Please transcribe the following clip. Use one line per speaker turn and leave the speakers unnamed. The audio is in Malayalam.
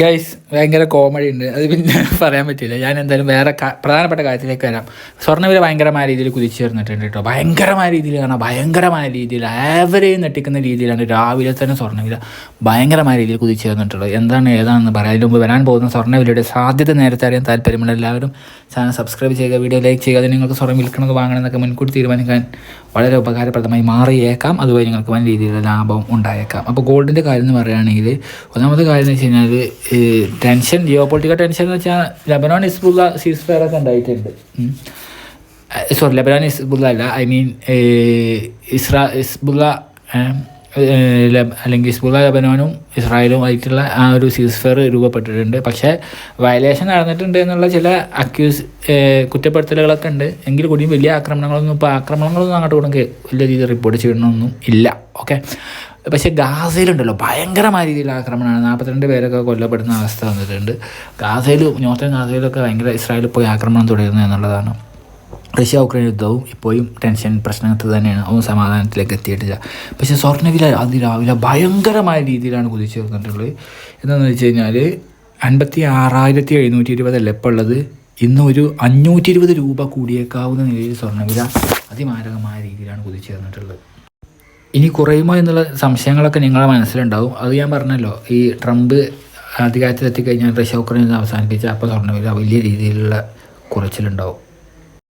ഗൈസ് ഭയങ്കര കോമഡി ഉണ്ട്. അത് പിന്നെ പറയാൻ പറ്റില്ല. ഞാൻ എന്തായാലും വേറെ പ്രധാനപ്പെട്ട കാര്യത്തിലേക്ക് വരാം. സ്വർണവില ഭയങ്കരമായ രീതിയിൽ കുതിച്ചു ചേർന്നിട്ടുണ്ട് കേട്ടോ. ഭയങ്കരമായ രീതിയിൽ കാരണം ഭയങ്കരമായ രീതിയിൽ ആവറേജ് നെട്ടിക്കുന്ന രീതിയിലാണ് രാവിലെ തന്നെ സ്വർണവില ഭയങ്കരമായ രീതിയിൽ കുതിച്ചു ചേർന്നിട്ടുള്ളത്. എന്താണ് ഏതാണെന്ന് പറയാം. അതിന് മുമ്പ് വരാൻ പോകുന്ന സ്വർണവിലയുടെ സാധ്യത നേരത്തെ അറിയാൻ താല്പര്യമുള്ള എല്ലാവരും ചാനൽ സബ്സ്ക്രൈബ് ചെയ്യുക വീഡിയോ ലൈക്ക് ചെയ്യുക. അത് നിങ്ങൾക്ക് സ്വർണം വിൽക്കണത് വാങ്ങണമെന്നൊക്കെ മുൻകൂട്ടി തീരുമാനിക്കാൻ വളരെ ഉപകാരപ്രദമായി മാറിയേക്കാം. അതുവഴി നിങ്ങൾക്ക് വൻ രീതിയിലുള്ള ലാഭം ഉണ്ടായേക്കാം. അപ്പോൾ ഗോൾഡിന്റെ കാര്യം എന്ന് പറയുകയാണെങ്കിൽ ഒന്നാമത്തെ കാര്യം എന്ന് വെച്ച് കഴിഞ്ഞാൽ ടെൻഷൻ ജിയോ പൊളിറ്റിക്കൽ ടെൻഷൻ എന്ന് വെച്ചാൽ ലബനോൺ ഇസ്ബുള്ള സീസ് ഫെയർ ഒക്കെ ഉണ്ടായിട്ടുണ്ട്. സോറി ലബനോൺ ഇസ്ബുള്ള അല്ല ഐ മീൻ ഇസ്രാ ഇസ്ബുള്ള അല്ലെങ്കിൽ ഇസ്ബുള്ള ലബനോനും ഇസ്രായേലും ആയിട്ടുള്ള ആ ഒരു സീസ് ഫെയർ രൂപപ്പെട്ടിട്ടുണ്ട്. പക്ഷേ വയലേഷൻ നടന്നിട്ടുണ്ട് എന്നുള്ള ചില അക്യൂസ് കുറ്റപ്പെടുത്തലുകളൊക്കെ ഉണ്ട്. എങ്കിൽ കൂടിയും വലിയ ആക്രമണങ്ങളൊന്നും ഇപ്പോൾ ആക്രമണങ്ങളൊന്നും അങ്ങോട്ട് കൂടെ വലിയ രീതിയിൽ റിപ്പോർട്ട് ചെയ്യണമൊന്നും ഇല്ല. ഓക്കെ പക്ഷേ ഗാസയിലുണ്ടല്ലോ ഭയങ്കരമായ രീതിയിൽ ആക്രമണമാണ്. നാൽപ്പത്തിരണ്ട് പേരൊക്കെ കൊല്ലപ്പെടുന്ന അവസ്ഥ വന്നിട്ടുണ്ട്. ഗാസയിൽ നോർത്തേൺ ഗാസയിലൊക്കെ ഭയങ്കര ഇസ്രായേലിൽ പോയി ആക്രമണം തുടരുന്നു എന്നുള്ളതാണ്. റഷ്യ ഉക്രൈൻ യുദ്ധവും ഇപ്പോഴും ടെൻഷൻ പ്രശ്നത്തിൽ തന്നെയാണ്. അതും സമാധാനത്തിലേക്ക് എത്തിയിട്ടില്ല. പക്ഷേ സ്വർണവില അതിരാവിലെ ഭയങ്കരമായ രീതിയിലാണ് കുതിച്ചു ചേർന്നിട്ടുള്ളത് എന്താണെന്ന് വെച്ച് കഴിഞ്ഞാൽ അൻപത്തി ആറായിരത്തി എഴുന്നൂറ്റി ഇരുപതല്ല ഇപ്പോൾ ഉള്ളത്? ഇന്ന് ഒരു അഞ്ഞൂറ്റി ഇരുപത് രൂപ കൂടിയേക്കാവുന്ന നിലയിൽ സ്വർണവില അതിമാരകമായ രീതിയിലാണ് കുതിച്ചു ചേർന്നിട്ടുള്ളത് ഇനി കുറയുമോ എന്നുള്ള സംശയങ്ങളൊക്കെ നിങ്ങളുടെ മനസ്സിലുണ്ടാവും. അത് ഞാൻ പറഞ്ഞല്ലോ ഈ ട്രംപ് അധികാരത്തിലെത്തിക്കഴിഞ്ഞാൽ റഷ്യ ഉക്രൈൻ അവസാനിപ്പിച്ച അപ്പോൾ സ്വർണവില വലിയ രീതിയിലുള്ള കുറച്ചിലുണ്ടാവും.